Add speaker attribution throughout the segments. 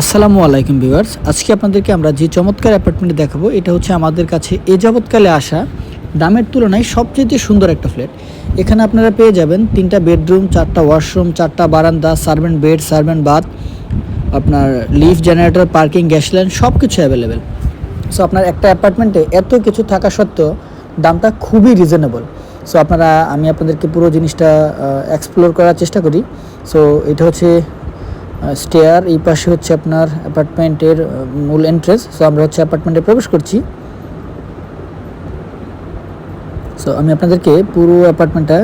Speaker 1: আসসালামু আলাইকুম ভিউয়ার্স। আজকে আপনাদেরকে আমরা যে চমৎকার অ্যাপার্টমেন্ট দেখাবো, এটা হচ্ছে আমাদের কাছে এ যাবৎকালে আসা, দামের তুলনায় সবচেয়ে সুন্দর একটা ফ্ল্যাট। এখানে আপনারা পেয়ে যাবেন তিনটা বেডরুম, চারটা ওয়াশরুম, চারটা বারান্দা, সার্ভেন্ট বেড, সার্ভেন্ট বাথ, আপনার lift, generator, parking, gas line সব কিছু অ্যাভেলেবেল। সো আপনার একটা অ্যাপার্টমেন্টে এত কিছু থাকা সত্ত্বেও দামটা খুবই রিজনেবল। সো আপনারা, আমি আপনাদেরকে পুরো জিনিসটা এক্সপ্লোর করার চেষ্টা করি। সো এটা হচ্ছে স্টেয়ার এই পাশে হচ্ছে আপনার অ্যাপার্টমেন্টের মূল এন্ট্রেন্স সো আমরা হচ্ছে অ্যাপার্টমেন্টে প্রবেশ করছি। সো আমি আপনাদেরকে পুরো অ্যাপার্টমেন্টটা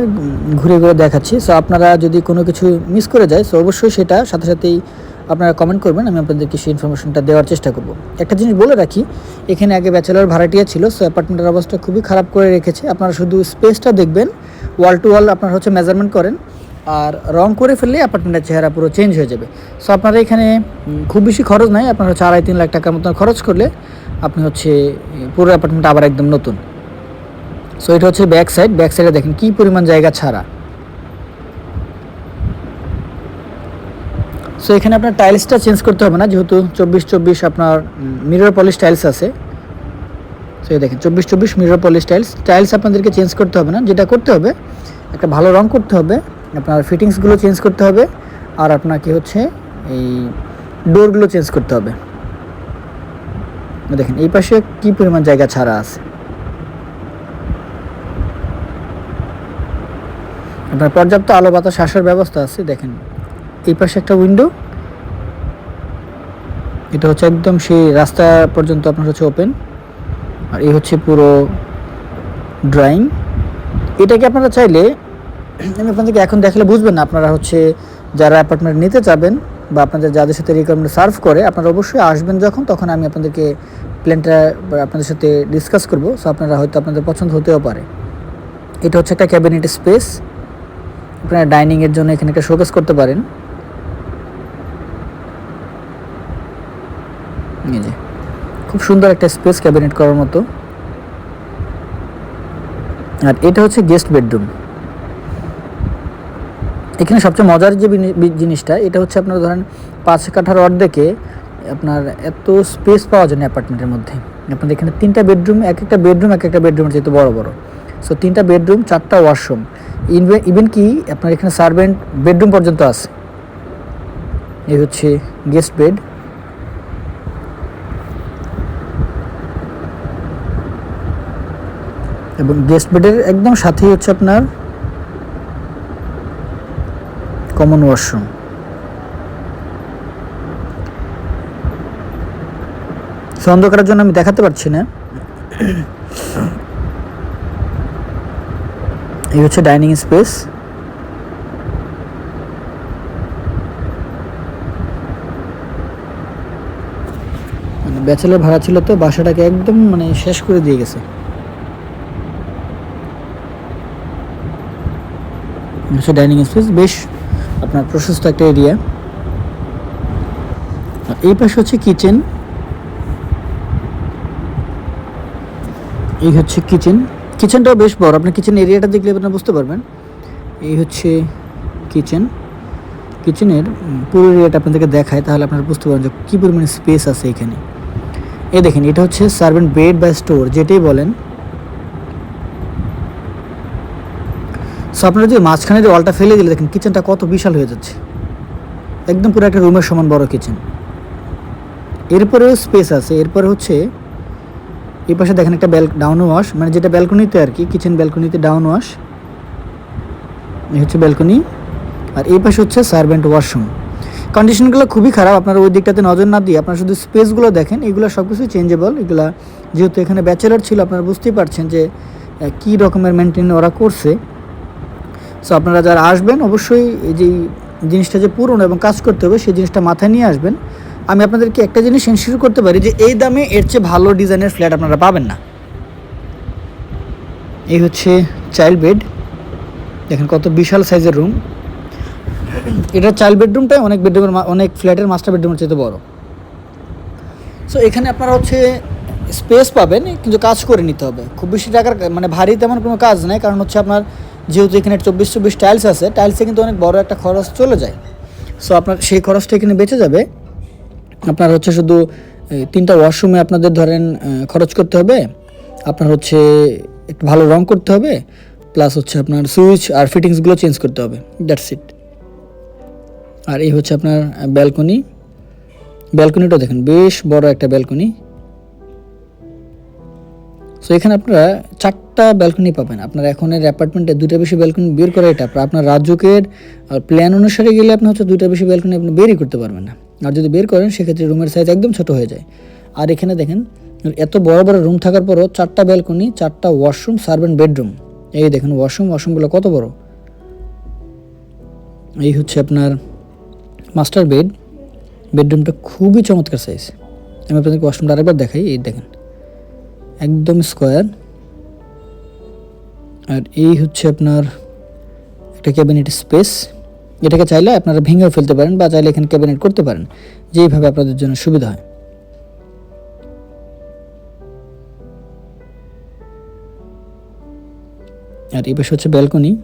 Speaker 1: ঘুরে ঘুরে দেখাচ্ছি। সো আপনারা যদি কোনো কিছু মিস করে যায় সো অবশ্যই সেটা সাথে সাথেই আপনারা কমেন্ট করবেন, আমি আপনাদেরকে সেই ইনফরমেশনটা দেওয়ার চেষ্টা করব। একটা জিনিস বলে রাখি, এখানে আগে ব্যাচেলর ভাড়াটিয়া ছিল সো অ্যাপার্টমেন্টের অবস্থা খুবই খারাপ করে রেখেছে। আপনারা শুধু স্পেসটা দেখবেন ওয়াল টু ওয়াল আপনারা হচ্ছে মেজারমেন্ট করেন। আর রং করে ফেললে অ্যাপার্টমেন্টের চেহারা পুরো চেঞ্জ হয়ে যাবে। সো আপনারা এখানে খুব বেশি খরচ নাই। আপনার হচ্ছে আড়াই তিন লাখ টাকার মতন খরচ করলে আপনি হচ্ছে পুরো অ্যাপার্টমেন্ট আবার একদম নতুন। সো এটা হচ্ছে ব্যাক সাইড ব্যাক সাইডে দেখেন কী পরিমাণ জায়গা ছাড়া। সো এখানে আপনার টাইলসটা চেঞ্জ করতে হবে না। যেহেতু চব্বিশ চব্বিশ আপনার মিরর পলিশ টাইলস আছে। সো দেখেন চব্বিশ চব্বিশ মিরর পলিশ টাইলস টাইলস আপনাদেরকে চেঞ্জ করতে হবে না। যেটা করতে হবে, একটা ভালো রং করতে হবে। আপনার ফিটিংসগুলো চেঞ্জ করতে হবে আর আপনাকে হচ্ছে এই ডোরগুলো চেঞ্জ করতে হবে। দেখেন, এই পাশে কী পরিমাণ জায়গা ছাড়া আছে? আপনার পর্যাপ্ত আলো বাতাস আসার ব্যবস্থা আছে, দেখেন। এই পাশে একটা উইন্ডো এটা হচ্ছে একদম সেই রাস্তা পর্যন্ত আপনার হচ্ছে ওপেন আর এই হচ্ছে পুরো ড্রয়িং এটাকে আপনারা চাইলে আমি আপনাদেরকে এখন দেখালে বুঝবেন না আপনারা হচ্ছে যারা অ্যাপার্টমেন্ট নিতে চাবেন বা আপনাদের যাদের সাথে রিকোয়ারমেন্ট সার্ভ করে, আপনারা অবশ্যই আসবেন যখন, তখন আমি আপনাদেরকে প্ল্যানটা আপনাদের সাথে ডিসকাস করব। সো আপনারা হয়তো আপনাদের পছন্দ হতেও পারে। এটা হচ্ছে একটা ক্যাবিনেট স্পেস আপনারা ডাইনিংয়ের জন্য এখানে একটা শোকেস করতে পারেন। খুব সুন্দর একটা স্পেস ক্যাবিনেট করার মতো। আর এটা হচ্ছে গেস্ট বেডরুম এখানে সবচেয়ে মজার যে জিনিসটা, এটা হচ্ছে আপনার ধরেন পাঁচ কাঠার অর্ধেকে আপনার এত স্পেস পাওয়া যায় না অ্যাপার্টমেন্টের মধ্যে। আপনাদের এখানে তিনটা বেডরুম এক একটা বেডরুম এক একটা বেডরুমের যেহেতু বড় বড়। সো তিনটা বেডরুম চারটা ওয়াশরুম ইভেন কি, আপনার এখানে সার্ভেন্ট বেডরুম পর্যন্ত আছে। এই হচ্ছে গেস্ট বেড এবং গেস্ট বেডের একদম সাথেই হচ্ছে আপনার কমন ওয়াশরুম অন্ধকারের জন্য আমি দেখাতে পারছি না। এই হচ্ছে ডাইনিং স্পেস মানে ব্যাচেলর ভাড়া ছিল তো, বাসাটাকে একদম মানে শেষ করে দিয়ে গেছে। ডাইনিং স্পেস বেশ আপনার প্রশস্ত একটা এরিয়া এই পাশে হচ্ছে কিচেন এই হচ্ছে কিচেন কিচেনটাও বেশ বড়। আপনার কিচেন এরিয়াটা দেখলে আপনারা বুঝতে পারবেন। এই হচ্ছে কিচেন কিচেনের পুরো এরিয়াটা আপনাদেরকে দেখায়, তাহলে আপনারা বুঝতে পারবেন যে কী পরিমাণে স্পেস আছে এখানে। এই দেখেন, এটা হচ্ছে সার্ভেন্ট বেড বা স্টোর যেটাই বলেন। সো আপনারা যে মাঝখানে যে ওয়ালটা ফেলে দিলে দেখেন কিচেনটা কত বিশাল হয়ে যাচ্ছে। একদম পুরো একটা রুমের সমান বড় কিচেন এরপরেও স্পেস আছে, এরপরে হচ্ছে এই পাশে দেখেন একটা ব্যাল ডাউন ওয়াশ মানে যেটা ব্যালকনিতে আর কি কিচেন ব্যালকনিতে ডাউন ওয়াশ এই হচ্ছে ব্যালকনি আর এই পাশে হচ্ছে সার্ভেন্ট ওয়াশরুম কন্ডিশনগুলো খুবই খারাপ, আপনারা ওই দিকটাতে নজর না দিয়ে আপনারা শুধু স্পেসগুলো দেখেন, এগুলো সব কিছু চেঞ্জেবল এগুলা যেহেতু এখানে ব্যাচেলার ছিল, আপনারা বুঝতেই পারছেন যে কী রকমের মেনটেন ওরা করছে। সো আপনারা যারা আসবেন, অবশ্যই এই যে জিনিসটা যে পুরনো এবং কাজ করতে হবে, সেই জিনিসটা মাথায় নিয়ে আসবেন। আমি আপনাদেরকে একটা জিনিস এনশিওর করতে পারি যে, এই দামে এর চেয়ে ভালো ডিজাইনের ফ্ল্যাট আপনারা পাবেন না। এই হচ্ছে চাইল্ড বেড দেখেন কত বিশাল সাইজের রুম এটা চাইল্ড বেডরুমটাই অনেক বেডরুমের অনেক ফ্ল্যাটের মাস্টার বেডরুমের চেয়ে বড়। সো এখানে আপনারা হচ্ছে স্পেস পাবেন, কিন্তু কাজ করে নিতে হবে। খুব বেশি টাকার মানে ভারী তেমন কোনো কাজ নেই, কারণ হচ্ছে আপনার যেহেতু এখানে চব্বিশ চব্বিশ টাইলস আছে টাইলসে কিন্তু অনেক বড় একটা খরচ চলে যায়। সো আপনার সেই খরচটা এখানে বেঁচে যাবে। আপনার হচ্ছে শুধু তিনটা ওয়াশরুমে আপনাদের ধরেন খরচ করতে হবে। আপনার হচ্ছে একটু ভালো রং করতে হবে। প্লাস হচ্ছে আপনার সুইচ আর ফিটিংসগুলো চেঞ্জ করতে হবে। দ্যাটস ইট আর এই হচ্ছে আপনার ব্যালকনি ব্যালকনিটা দেখেন, বেশ বড় একটা ব্যালকনি সো এখানে আপনারা চারটা ব্যালকনি পাবেন। আপনার এখন এর অ্যাপার্টমেন্টে দুইটা বেশি ব্যালকনি বের করা এটা আপনার- রাজুকের প্ল্যান অনুসারে গেলে আপনি হচ্ছে দুইটা বেশি ব্যালকনি আপনি বেরই করতে পারবেন না। আর যদি বের করেন, সেক্ষেত্রে রুমের সাইজ একদম ছোট হয়ে যায়। আর এখানে দেখেন, এত বড় বড় রুম থাকার পরও চারটা ব্যালকনি চারটা ওয়াশরুম সার্ভেন্ট বেডরুম এই দেখেন ওয়াশরুম ওয়াশরুমগুলো কত বড়? এই হচ্ছে আপনার মাস্টার বেড বেডরুমটা খুবই চমৎকার সাইজ আমি আপনাদেরকে ওয়াশরুমটা আরেকবার দেখাই। এই দেখেন একদম স্কোয়ার। আর এই হচ্ছে আপনার একটা ক্যাবিনেট স্পেস। এটাকে চাইলে আপনারা ভেঙেও ফেলতে পারেন বা চাইলে এখানে ক্যাবিনেট করতে পারেন। যেইভাবে আপনাদের জন্য সুবিধা হয়। আর এই পাশে হচ্ছে ব্যালকনি।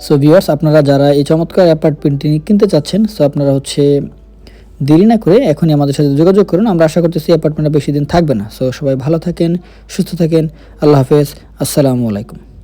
Speaker 1: সো ভিউয়ার্স আপনারা যারা এই চমৎকার অ্যাপার্টমেন্টটি কিনতে চাচ্ছেন সো আপনারা হচ্ছে দেরি না করে এখনই আমাদের সাথে যোগাযোগ করুন। আমরা আশা করতেছি অ্যাপার্টমেন্টটা বেশি দিন থাকবে না। সো সবাই ভালো থাকেন, সুস্থ থাকেন। আল্লাহ হাফেজ। আসসালামু আলাইকুম।